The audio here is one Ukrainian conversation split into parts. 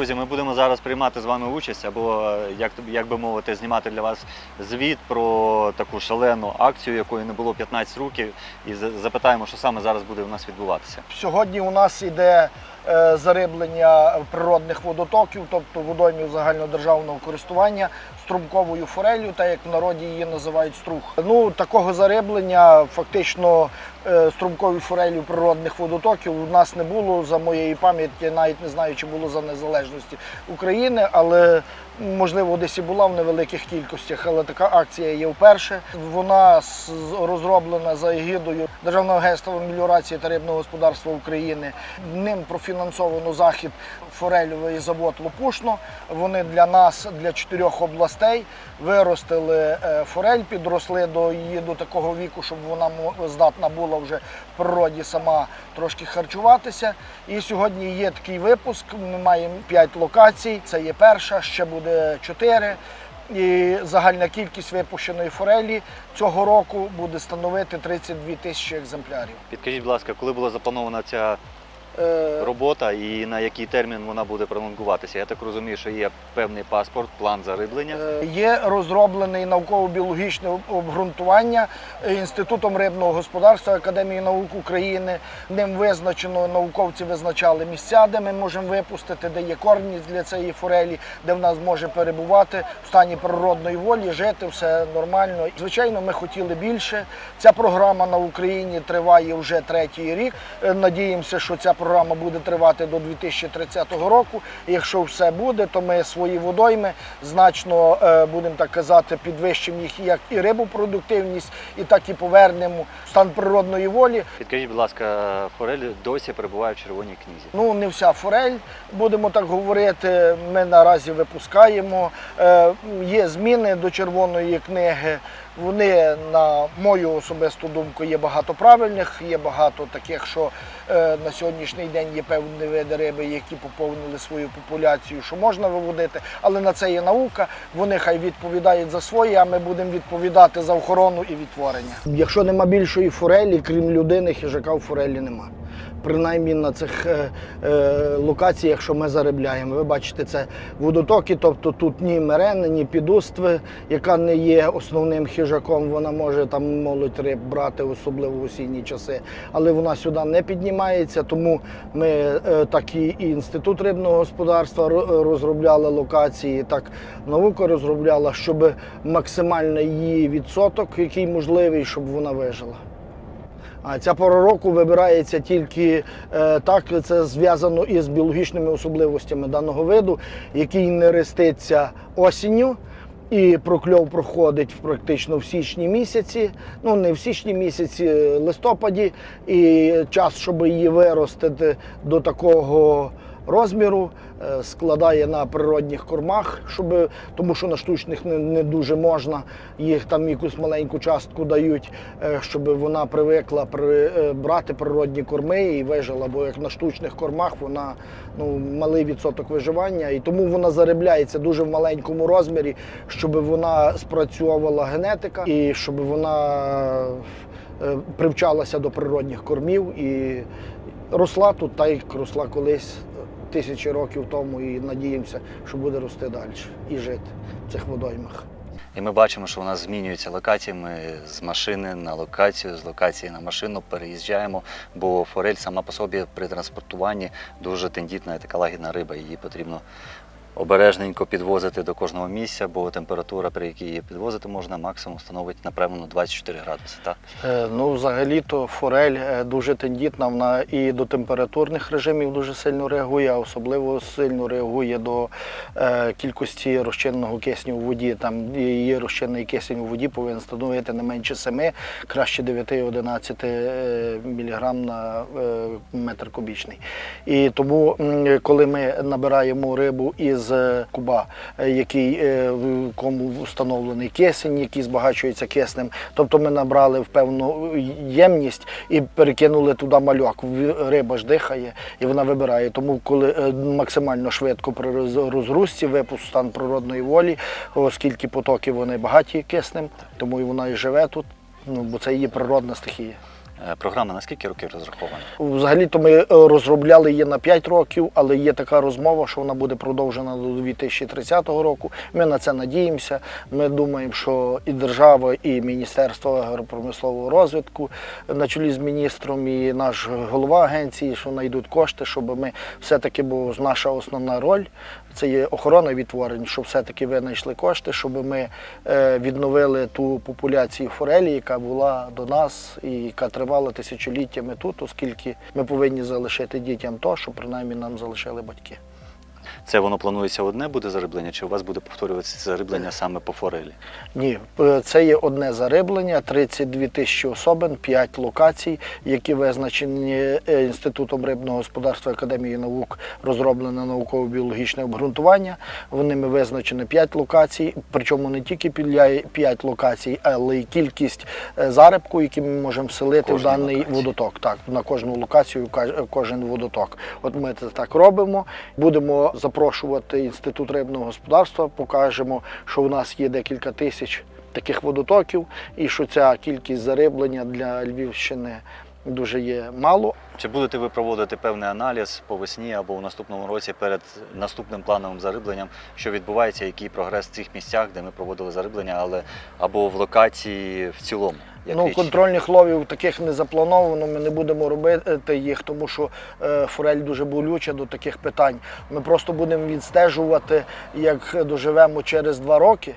Друзі, ми будемо зараз приймати з вами участь або, як, як би мовити, знімати для вас звіт про таку шалену акцію, якої не було 15 років, і запитаємо, що саме зараз буде у нас відбуватися. Сьогодні у нас іде зариблення природних водотоків, тобто водоймів загальнодержавного користування струмковою форелью, так як в народі її називають струх. Ну такого зариблення фактично е, струмковою форелью природних водотоків у нас не було за моєї пам'яті, навіть не знаю, чи було за незалежності України, але можливо десь і була в невеликих кількостях, але така акція є вперше. Вона розроблена за егідою Державного агентства меліорації та рибного господарства України. Ним профінансовано захід форельовий завод Лопушно. Вони для нас, для чотирьох областей, виростили е, форель, підросли до її до такого віку, щоб вона здатна була вже в природі сама трошки харчуватися. І сьогодні є такий випуск. Ми маємо п'ять локацій. Це є перша, ще буде чотири. І загальна кількість випущеної форелі цього року буде становити 32 тисячі екземплярів. Підкажіть, будь ласка, коли була запланована ця робота і на який термін вона буде пролонгуватися? Я так розумію, що є певний паспорт, план зариблення. Е, Є розроблений науково-біологічне обґрунтування Інститутом рибного господарства Академії наук України. Ним визначено науковці визначали місця, де ми можемо випустити, де є корність для цієї форелі, де вона зможе перебувати в стані природної волі, жити все нормально. Звичайно, ми хотіли більше. Ця програма на Україні триває вже третій рік. Е, Надіємося, що ця програма буде тривати до 2030 року. І Якщо все буде, то ми свої водойми значно е, будемо так казати, підвищимо їх як і рибопродуктивність, і так і повернемо стан природної волі. Підкажіть, будь ласка, форель досі перебуває в червоній книзі. Ну не вся форель, будемо так говорити. Ми наразі випускаємо. Е, Є зміни до червоної книги. Вони, на мою особисту думку, є багато правильних, є багато таких, що е, на сьогоднішній день є певні види риби, які поповнили свою популяцію, що можна виводити, але на це є наука. Вони хай відповідають за свої, а ми будемо відповідати за охорону і відтворення. Якщо нема більшої форелі, крім людини, хижака в форелі нема принаймні на цих е, е, локаціях, що ми заробляємо. Ви бачите, це водотоки, тобто тут ні мерени, ні підустви, яка не є основним хижаком. Вона може там молодь риб брати, особливо в осінні часи, але вона сюди не піднімається. Тому ми е, так і, інститут рибного господарства розробляли локації, так наука розробляла, щоб максимальний її відсоток, який можливий, щоб вона вижила. А ця пора року вибирається тільки е, так, це зв'язано із біологічними особливостями даного виду, який не реститься осінню. І прокльов проходить практично в січні місяці, ну не в січні місяці, е, листопаді. І час, щоб її виростити до такого розміру, е, складає на природних кормах, щоб, тому що на штучних не, не дуже можна. Їх там якусь маленьку частку дають, е, щоб вона привикла при, е, брати природні корми і вижила. Бо як на штучних кормах вона ну, малий відсоток виживання, і тому вона заробляється дуже в маленькому розмірі, щоб вона спрацьовувала генетика і щоб вона привчалася до природних кормів і росла тут, так як росла колись тисячі років тому, і надіємося, що буде рости далі і жити в цих водоймах. І ми бачимо, що у нас змінюються локації. Ми з машини на локацію, з локації на машину переїжджаємо, бо форель сама по собі при транспортуванні дуже тендітна така лагідна риба. Її потрібно обережненько підвозити до кожного місця, бо температура, при якій її підвозити можна, максимум становить, напевно, 24 градуси. Так? Е, Ну, взагалі-то форель е, дуже тендітна, вона і до температурних режимів дуже сильно реагує, а особливо сильно реагує до е, кількості розчинного кисню у воді. Там її розчинний кисень у воді повинен становити не менше 7, краще 9-11 мг на е, метр кубічний. І тому, коли ми набираємо рибу із куба, е, який е, кому встановлений кисень, який збагачується киснем, тобто ми набрали в певну ємність і перекинули туди мальок. Риба ж дихає і вона вибирає. Тому, коли е, максимально швидко при роз- розгрузці випуск стан природної волі, оскільки потоки вони багаті киснем, тому і вона і живе тут. Ну бо це її природна стихія. Е, Програма на скільки років розрахована? Взагалі-то ми е, розробляли її на 5 років, але є така розмова, що вона буде продовжена до 2030 року. Ми на це надіємося. Ми думаємо, що і держава, і Міністерство агропромислового розвитку на чолі з міністром, і наш голова агенції, що знайдуть кошти, щоб ми все-таки, бо наша основна роль це є охорона відтворень, щоб все-таки ви знайшли кошти, щоб ми е, відновили ту популяцію форелі, яка була до нас і яка тривала тисячоліттями тут, оскільки ми повинні залишити дітям то, що принаймні нам залишили батьки. Це воно планується одне буде зариблення, чи у вас буде повторюватися зариблення саме по форелі? Ні, е, це є одне зариблення, 32 тисячі особин, 5 локацій, які визначені е, Інститутом рибного господарства Академії наук, розроблене науково-біологічне обґрунтування. Воними визначено 5 локацій, причому не тільки 5 локацій, але й кількість е, зарибку, які ми можемо вселити в даний локації. водоток. Так, на кожну локацію кожен водоток. От ми це так робимо. Будемо запрошувати інститут рибного господарства, покажемо, що у нас є декілька тисяч таких водотоків, і що ця кількість зариблення для Львівщини дуже є мало. Чи будете ви проводити певний аналіз по весні або у наступному році перед наступним плановим зарибленням, що відбувається, який прогрес в цих місцях, де ми проводили зариблення, але або в локації в цілому? Ну, річ? контрольних ловів таких не заплановано. Ми не будемо робити їх, тому що е, форель дуже болюча до таких питань. Ми просто будемо відстежувати, як доживемо через два роки.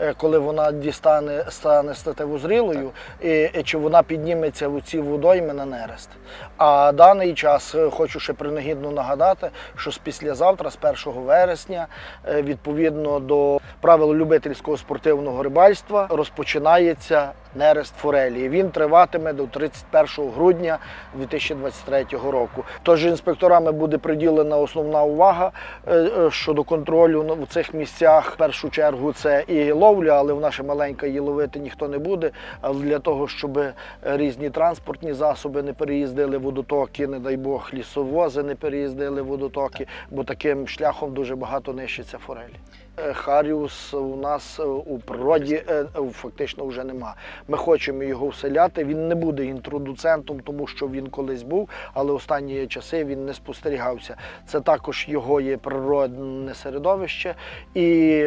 е, Коли вона дістане стане статевозрілою, і, і чи вона підніметься в ці водойми на нерест. А даний час е, хочу ще принагідно нагадати, що з післязавтра, з 1 вересня, е, відповідно до правил любительського спортивного рибальства, розпочинається нерест форелі. Він триватиме до 31 грудня 2023 року. Тож інспекторами буде приділена основна увага е, е, щодо контролю в цих місцях. В першу чергу це і ловля, але вона ще маленька її ловити ніхто не буде. Для того, щоб різні транспортні засоби не переїздили водотоки, не дай Бог, лісовози не переїздили водотоки, бо таким шляхом дуже багато нищиться форелі. Е, Харіус у нас е, у природі е, фактично вже нема. Ми хочемо його вселяти. Він не буде інтродуцентом, тому що він колись був, але останні часи він не спостерігався. Це також його є природне середовище, і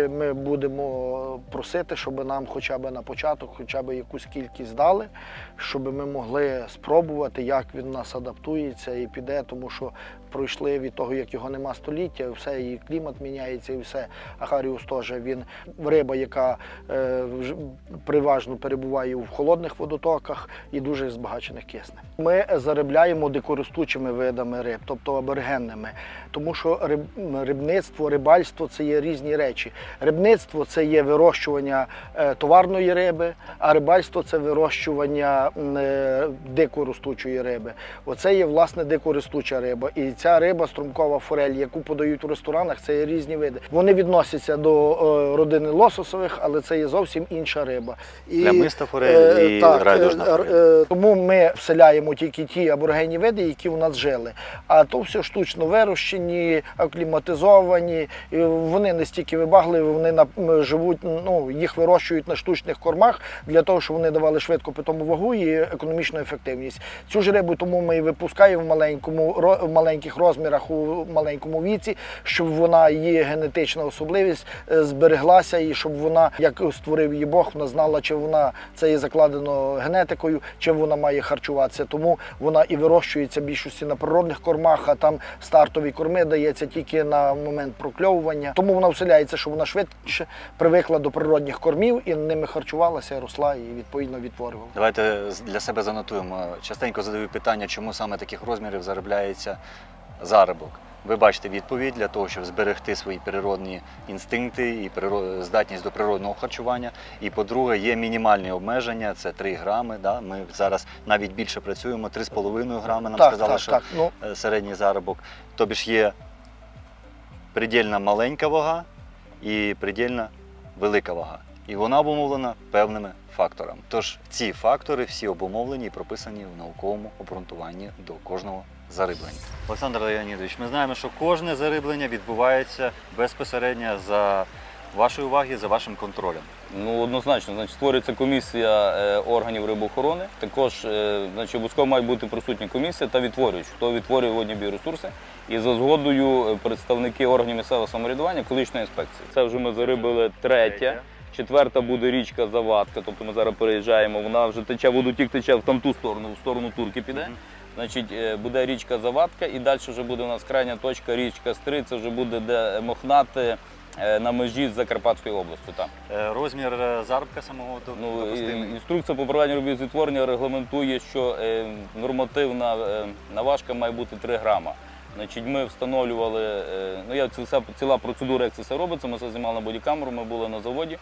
ми будемо просити, щоб нам хоча б на початок, хоча б якусь кількість дали, щоб ми могли спробувати, як він нас адаптується і піде, тому що пройшли від того, як його нема століття, все, і клімат міняється, і все. Ахаріус теж він риба, яка е, переважно перебуває в холодних водотоках і дуже збагачених киснем. Ми заробляємо дикоростучими видами риб, тобто аборигенними, тому що риб, рибництво, рибальство це є різні речі. Рибництво це є вирощування е, товарної риби, а рибальство це вирощування е, дикоростучої риби. Оце є власне дикоростуча риба. І ця риба, струмкова форель, яку подають у ресторанах, це є різні види. Вони відносяться до е, родини лососових, але це є зовсім інша риба. І, Плямиста форель і райдужна е, форель. е, тому ми вселяємо тільки ті аборигенні види, які у нас жили. А то все штучно вирощені, акліматизовані. І вони не стільки вибагливі, вони на, живуть, ну, їх вирощують на штучних кормах для того, щоб вони давали швидко питому вагу і економічну ефективність. Цю ж рибу тому ми і випускаємо в маленькому в маленьких розмірах у маленькому віці, щоб вона її генетична особливість е, збереглася і щоб вона, як створив її Бог, вона знала, чи вона це є закладено генетикою, чи вона має харчуватися. Тому вона і вирощується більшості на природних кормах, а там стартові корми дається тільки на момент прокльовування. Тому вона вселяється, щоб вона швидше привикла до природних кормів і ними харчувалася, росла і відповідно відтворювала. Давайте для себе занотуємо. Частенько задаю питання, чому саме таких розмірів заробляється заробок. Ви бачите відповідь для того, щоб зберегти свої природні інстинкти і здатність до природного харчування. І по-друге, є мінімальні обмеження, це 3 грами. Да? Ми зараз навіть більше працюємо, 3,5 грами нам так, сказали, так, що так. Ну, е, середній заробок. Тобі ж є предельна маленька вага і предельна велика вага. І вона обумовлена певними факторами. Тож ці фактори всі обумовлені і прописані в науковому обґрунтуванні до кожного зариблення. Олександр Леонідович, ми знаємо, що кожне зариблення відбувається безпосередньо за вашої уваги, за вашим контролем. Ну, однозначно, значить, створюється комісія е, органів рибоохорони. Також е, значить, обов'язково має бути присутня комісія та відтворювач, хто відтворює водні біоресурси. І за згодою е, представники органів місцевого самоврядування екологічної інспекції. Це вже ми зарибили третя. Четверта буде річка Завадка, тобто ми зараз переїжджаємо, вона вже тече, водотік тече в там ту сторону, в сторону Турки піде. Значить, е, буде річка Завадка і далі вже буде у нас крайня точка річка Стри, це вже буде де Мохнати е, на межі з Закарпатською областю. Там. Е, Розмір заробка самого Ну, інструкція по проведенню робіт з відтворення регламентує, що нормативна наважка має бути 3 грама. Значить, ми встановлювали, ну я ціла процедура, як це все робиться. Ми це знімали на бодікамеру, ми були на заводі.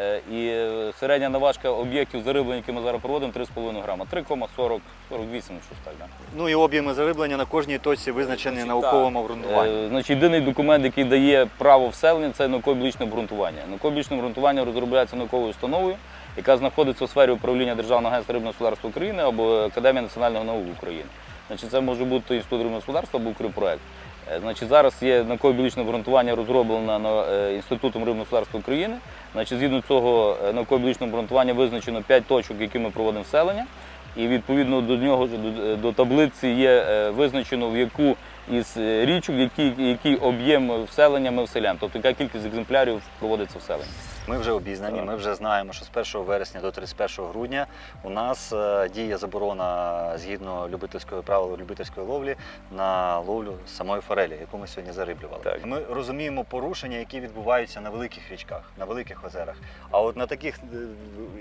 Е, І е, середня наважка об'єктів зариблення, які ми зараз проводимо, 3,5 грама. 3,40, 48, щось так. Да. Ну і об'єми зариблення на кожній точці визначені Значить, науковим обґрунтуванням. Е, Значить, єдиний документ, який дає право вселення, це науково-біологічне обґрунтування. Науково-біологічне обґрунтування розробляється науковою установою, яка знаходиться у сфері управління Державного агентства рибного господарства України або Академія національних наук України. Значить, це може бути інститут рибного господарства або Укрпроект. Е, Значить, зараз є науково-біологічне обґрунтування розроблене е, Інститутом рибного господарства України. Значить, згідно цього е, науково-біологічного обґрунтування визначено 5 точок, які ми проводимо вселення. І відповідно до нього до, таблиці є визначено в яку із річок, який, який об'єм вселення ми вселяємо, тобто яка кількість екземплярів проводиться вселення. Ми вже обізнані, ми вже знаємо, що з 1 вересня до 31 грудня у нас е, діє заборона згідно любительської правил любительської ловлі на ловлю самої форелі, яку ми сьогодні зариблювали. Так. Ми розуміємо порушення, які відбуваються на великих річках, на великих озерах. А от на таких е,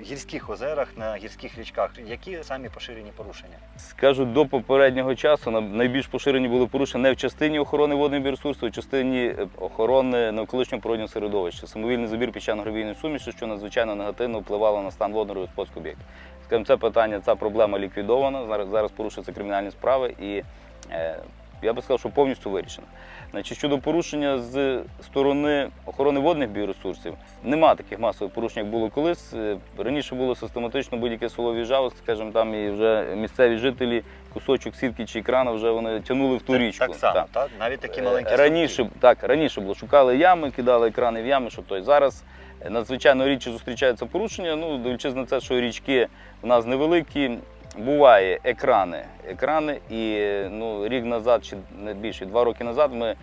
гірських озерах, на гірських річках, які самі поширені порушення? Скажу, до попереднього часу найбільш поширені були порушення не в частині охорони водних біоресурсів, а в частині е, охорони навколишнього природнього середовища, самовільний забір піщано-гравійної суміші, що надзвичайно негативно впливало на стан водного господарського об'єкту. Скажімо, це питання, ця проблема ліквідована. Зараз зараз порушуються кримінальні справи і е, я би сказав, що повністю вирішена. Значить, щодо порушення з сторони охорони водних біоресурсів, нема таких масових порушень, як було колись. Е, Раніше було систематично будь-яке село в'їжджало, скажімо, там і вже місцеві жителі кусочок сітки чи екрана вже вони тягнули в ту річку. Так само, Так. так? Навіть такі маленькі раніше, так, раніше було, шукали ями, кидали екрани в ями, щоб той. Зараз надзвичайно рідше зустрічаються порушення. Ну, дивлячись на це, що річки в нас невеликі, буває екрани. Екрани, і ну, рік назад, чи не більше, два роки назад ми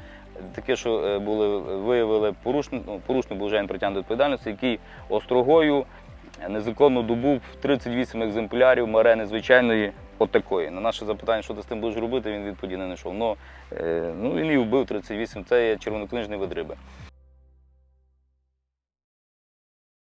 таке, що е, були, виявили порушник, ну, порушник був вже притягнутий до відповідальності, який острогою незаконно добув 38 екземплярів марени звичайної отакої. На наше запитання, що ти з тим будеш робити, він відповіді не знайшов. Е, ну, він її вбив 38, це є червонокнижний вид риби.